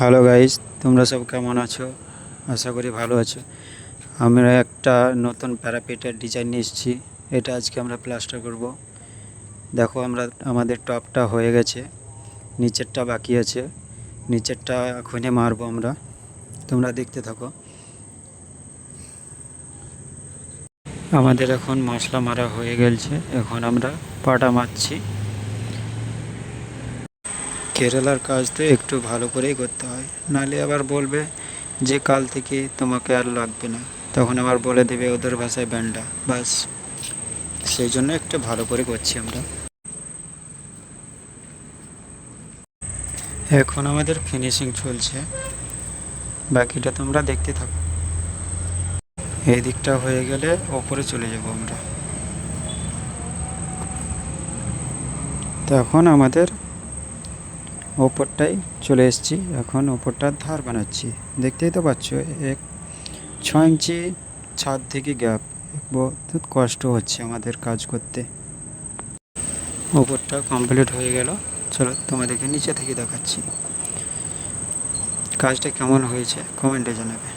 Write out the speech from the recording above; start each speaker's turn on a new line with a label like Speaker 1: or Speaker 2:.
Speaker 1: Hello guys তোমরা সব কেমন আছো? আশা করি ভালো আছো। আমরা একটা নতুন প্যারাপিটের ডিজাইন এসেছি। এটা আজকে আমরা প্লাস্টার করব। দেখো আমরা, আমাদের টপটা হয়ে গেছে। নিচেরটা বাকি আছে। নিচেরটা এখনই মারবো আমরা। তোমরা দেখতে থাকো। আমাদের এখন মশলা মারা হয়ে গেছে। এখন আমরা পাটা মারছি। কেরালার কাজ তো একটু ভালো করেই করতে হয়। নাহলে আবার বলবে যে কাল থেকে তোমাকে আর লাগবে না। তখন আবার বলে দেবে ওদের ভাষায় ব্যান্ডা। বাস, সেই জন্য একটু ভালো করে করছি আমরা। এখন আমাদের ফিনিশিং চলছে। বাকিটা তোমরা দেখতে থাকো। এই দিকটা হয়ে গেলে ওপরে চলে যাব আমরা। তো এখন আমাদের ওপরটাই চলে এসেছি। এখন ওপরটার ধার বানাচ্ছি। দেখতেই তো পাচ্ছ, এক ছ ইঞ্চি ছাদ থেকে গ্যাপ। বহুত কষ্ট হচ্ছে আমাদের কাজ করতে। ওপরটা কমপ্লিট হয়ে গেল। চলো তোমাদেরকে নিচে থেকে দেখাচ্ছি। কাজটা কেমন হয়েছে? কমেন্টে জানাবে।